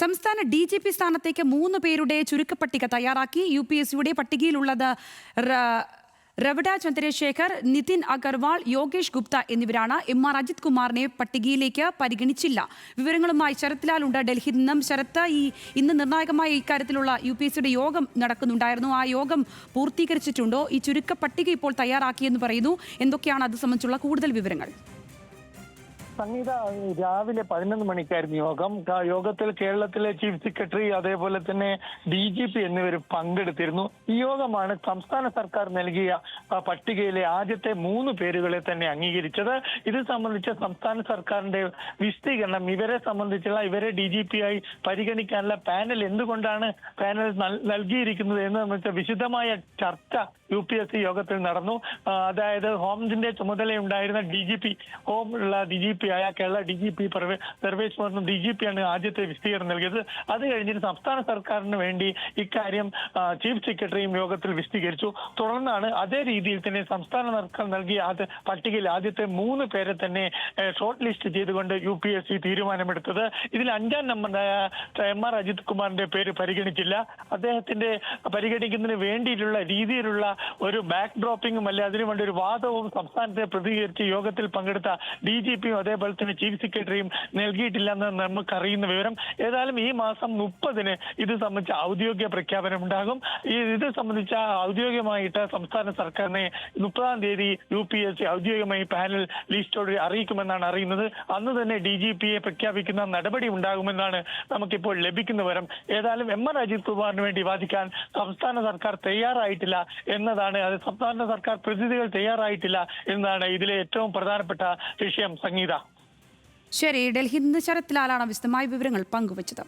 സംസ്ഥാന D G P സ്ഥാനത്തേക്ക് മൂന്ന് പേരുടെ ചുരുക്കപ്പട്ടിക തയ്യാറാക്കി. യു പി എസ് സിയുടെ പട്ടികയിലുള്ളത് റവിഡ ചന്ദ്രശേഖർ നിതിൻ അഗർവാൾ യോഗേഷ് ഗുപ്ത എന്നിവരാണ്. എം ആർ അജിത് കുമാറിനെ പട്ടികയിലേക്ക് പരിഗണിച്ചില്ല. വിവരങ്ങളുമായി ശരത്ലാൽ ഉണ്ട്. ഡൽഹിയിൽ നിന്നും ശരത്ത് ഈ ഇന്ന് നിർണായകമായ ഇക്കാര്യത്തിലുള്ള യു പി എസ് യോഗം നടക്കുന്നുണ്ടായിരുന്നു. ആ യോഗം പൂർത്തീകരിച്ചിട്ടുണ്ടോ? ഈ ചുരുക്ക പട്ടിക ഇപ്പോൾ തയ്യാറാക്കിയെന്ന് പറയുന്നു. എന്തൊക്കെയാണ് അത് സംബന്ധിച്ചുള്ള കൂടുതൽ വിവരങ്ങൾ? സംഗീത രാവിലെ പതിനൊന്ന് മണിക്കായിരുന്നു യോഗം. യോഗത്തിൽ കേരളത്തിലെ ചീഫ് സെക്രട്ടറി അതേപോലെ തന്നെ ഡി ജി പി എന്നിവർ പങ്കെടുത്തിരുന്നു. ഈ യോഗമാണ് സംസ്ഥാന സർക്കാർ നൽകിയ പട്ടികയിലെ ആദ്യത്തെ മൂന്ന് പേരുകളെ തന്നെ അംഗീകരിച്ചത്. ഇത് സംബന്ധിച്ച സംസ്ഥാന സർക്കാരിന്റെ വിശദീകരണം ഇവരെ സംബന്ധിച്ചുള്ള ഇവരെ ഡി ജി പി ആയി പരിഗണിക്കാനുള്ള പാനൽ എന്തുകൊണ്ടാണ് പാനൽ നൽ- നൽകിയിരിക്കുന്നത് എന്ന് വെച്ചാൽ വിശദമായ ചർച്ച യു പി എസ് സി യോഗത്തിൽ നടന്നു. അതായത് ഹോംസിന്റെ ചുമതലയുണ്ടായിരുന്ന ഡി ജി പി ഹോം ഉള്ള ഡി ജി പി ആയ Kerala D G P Sarvesh Varma D G P ആണ് ആദ്യത്തെ വിശദീകരണം നൽകിയത്. അത് കഴിഞ്ഞിട്ട് സംസ്ഥാന സർക്കാരിന് വേണ്ടി ഇക്കാര്യം ചീഫ് സെക്രട്ടറിയും യോഗത്തിൽ വിശദീകരിച്ചു. തുടർന്നാണ് അതേ രീതിയിൽ തന്നെ സംസ്ഥാന സർക്കാർ നൽകിയ ആദ്യ പട്ടികയിൽ ആദ്യത്തെ മൂന്ന് പേരെ തന്നെ ഷോർട്ട് ലിസ്റ്റ് ചെയ്തുകൊണ്ട് യു പി എസ് സി തീരുമാനമെടുത്തത്. ഇതിൽ അഞ്ചാം നമ്പറായ എം ആർ അജിത് കുമാറിന്റെ പേര് പരിഗണിച്ചില്ല. അദ്ദേഹത്തിന്റെ പരിഗണിക്കുന്നതിന് വേണ്ടിയിട്ടുള്ള രീതിയിലുള്ള ഒരു ബാക്ക് ഡ്രോപ്പിംഗും അല്ലെ അതിനു വേണ്ടി ഒരു വാദവും സംസ്ഥാനത്തെ പ്രതികരിച്ച് യോഗത്തിൽ പങ്കെടുത്ത ഡി ജി പിയും അതേപോലെ തന്നെ ചീഫ് സെക്രട്ടറിയും നൽകിയിട്ടില്ലെന്ന് നമുക്ക് അറിയുന്ന വിവരം. ഏതായാലും ഈ മാസം മുപ്പതിന് ഇത് സംബന്ധിച്ച ഔദ്യോഗിക പ്രഖ്യാപനം ഉണ്ടാകും. ഇത് സംബന്ധിച്ച ഔദ്യോഗികമായിട്ട് സംസ്ഥാന സർക്കാരിനെ മുപ്പതാം തീയതി യു പി എസ് സി ഔദ്യോഗികമായി പാനൽ ലിസ്റ്റോട് അറിയിക്കുമെന്നാണ് അറിയുന്നത്. അന്ന് തന്നെ ഡി ജി പിയെ പ്രഖ്യാപിക്കുന്ന നടപടി ഉണ്ടാകുമെന്നാണ് നമുക്കിപ്പോൾ ലഭിക്കുന്ന വിവരം. ഏതായാലും എം എൻ അജിത് കുമാറിന് വേണ്ടി വാദിക്കാൻ സംസ്ഥാന സർക്കാർ തയ്യാറായിട്ടില്ല എന്നതാണ് അത് സംസ്ഥാന സർക്കാർ പ്രതിനിധികൾ തയ്യാറായിട്ടില്ല എന്നതാണ് ഇതിലെ ഏറ്റവും പ്രധാനപ്പെട്ട വിഷയം സംഗീത. ശരി ഡൽഹിയിൽ നിന്ന് ശരത്ലാലാണ് വിശദമായ വിവരങ്ങൾ പങ്കുവച്ചത്.